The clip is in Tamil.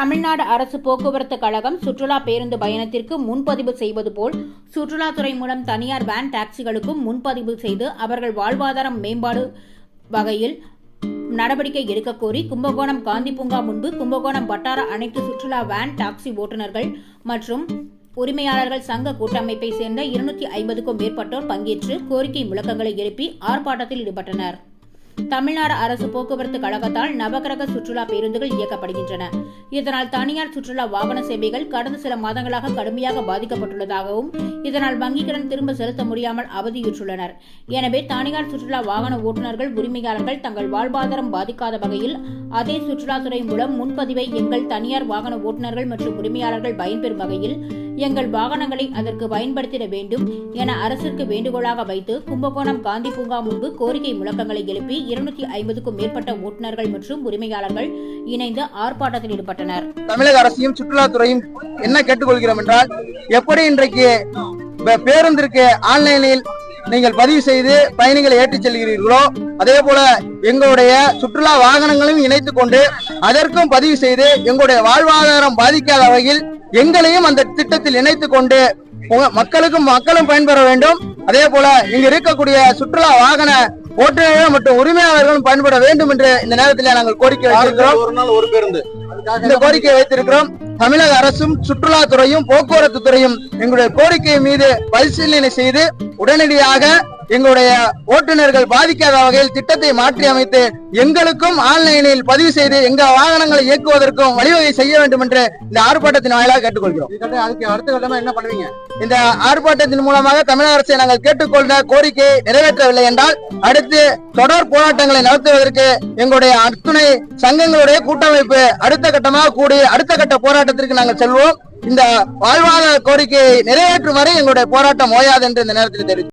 தமிழ்நாடு அரசு போக்குவரத்து கழகம் சுற்றுலா பேருந்து பயணத்திற்கு முன்பதிவு செய்வது போல் சுற்றுலாத்துறை மூலம் தனியார் வேன் டாக்ஸிகளுக்கும் முன்பதிவு செய்து அவர்கள் வாழ்வாதாரம் மேம்பாடு வகையில் நடவடிக்கை எடுக்க கோரி கும்பகோணம் காந்தி பூங்கா முன்பு கும்பகோணம் வட்டார அனைத்து சுற்றுலா வேன் டாக்ஸி ஓட்டுநர்கள் மற்றும் உரிமையாளர்கள் சங்க கூட்டமைப்பை சேர்ந்த இருநூத்தி ஐம்பதுக்கும் மேற்பட்டோர் பங்கேற்று கோரிக்கை முழக்கங்களை எழுப்பி ஆர்ப்பாட்டத்தில் ஈடுபட்டனர். தமிழ்நாடு அரசு போக்குவரத்து கழகத்தால் நவகிரக சுற்றுலா பேருந்துகள் இயக்கப்படுகின்றன. இதனால் தனியார் சுற்றுலா வாகன சேவைகள் கடந்த சில மாதங்களாக கடுமையாக பாதிக்கப்பட்டுள்ளதாகவும் இதனால் வங்கிக் கடன் திரும்ப செலுத்த முடியாமல் அவதியுற்றுள்ளனர். எனவே தனியார் சுற்றுலா வாகன ஓட்டுநர்கள் உரிமையாளர்கள் தங்கள் வாழ்வாதாரம் பாதிக்காத வகையில் அதே சுற்றுலாத்துறை மூலம் முன்பதிவை எங்கள் தனியார் வாகன ஓட்டுநர்கள் மற்றும் உரிமையாளர்கள் பயன்பெறும் வகையில் எங்கள் வாகனங்களை அதற்கு பயன்படுத்திட வேண்டும் என அரசிற்கு வேண்டுகோளாக வைத்து கும்பகோணம் காந்தி பூங்கா முன்பு கோரிக்கை முழக்கங்களை எழுப்பி இருநூத்தி ஐம்பதுக்கும் மேற்பட்ட ஓட்டுநர்கள் மற்றும் உரிமையாளர்கள் இணைந்து ஆர்ப்பாட்டத்தில் ஈடுபட்டனர். தமிழக அரசையும் சுற்றுலாத்துறையும் என்ன கேட்டுக்கொள்கிறோம் என்றால் எப்படி இன்றைக்கு பேருந்திற்கு ஆன்லைனில் நீங்கள் பதிவு செய்து பயணிகளை ஏற்றிச் செல்கிறீர்களோ அதே போல எங்களுடைய சுற்றுலா வாகனங்களையும் இணைத்துக் கொண்டு அதற்கும் பதிவு செய்து எங்களுடைய வாழ்வாதாரம் பாதிக்காத வகையில் எங்களையும் அந்த திட்டத்தில் இணைத்துக் கொண்டு மக்களுக்கும் மக்களும் பயன்பெற வேண்டும். அதே போல இங்க இருக்கக்கூடிய சுற்றுலா வாகன ஓட்டுநர்கள் மற்றும் உரிமையாளர்களும் பயன்பட வேண்டும் என்று இந்த நேரத்தில் நாங்கள் கோரிக்கை வைத்திருக்கிறோம். ஒரு நாள் ஒரு பேருந்து. இந்த கோரிக்கையை வைத்திருக்கிறோம். தமிழக அரசும் சுற்றுலாத்துறையும் போக்குவரத்து துறையும் எங்களுடைய கோரிக்கை மீது பரிசீலனை செய்து உடனடியாக எங்களுடைய ஓட்டுநர்கள் பாதிக்காத வகையில் திட்டத்தை மாற்றி அமைத்து எங்களுக்கும் ஆன்லைனில் பதிவு செய்து எங்க வாகனங்களை இயக்குவதற்கும் வழிவகை செய்ய வேண்டும் என்று இந்த ஆர்ப்பாட்டத்தின் வாயிலாக கேட்டுக்கொள்கிறோம். இதுக்கட்ட அதுக்கு அடுத்த கட்டமா என்ன பண்ணுவீங்க? இந்த ஆர்ப்பாட்டத்தின் மூலமாக தமிழக அரசை நாங்கள் கேட்டுக்கொண்ட கோரிக்கையை நிறைவேற்றவில்லை என்றால் அடுத்து தொடர் போராட்டங்களை நடத்துவதற்கு எங்களுடைய அத்துணை சங்கங்களுடைய கூட்டமைப்பு அடுத்த கட்டமாக கூடி அடுத்த கட்ட போராட்டத்திற்கு நாங்கள் செல்வோம். இந்த வாழ்வாதார கோரிக்கையை நிறைவேற்றும் வரை எங்களுடைய போராட்டம் ஓயாது என்று இந்த நேரத்தில் தெரிவித்து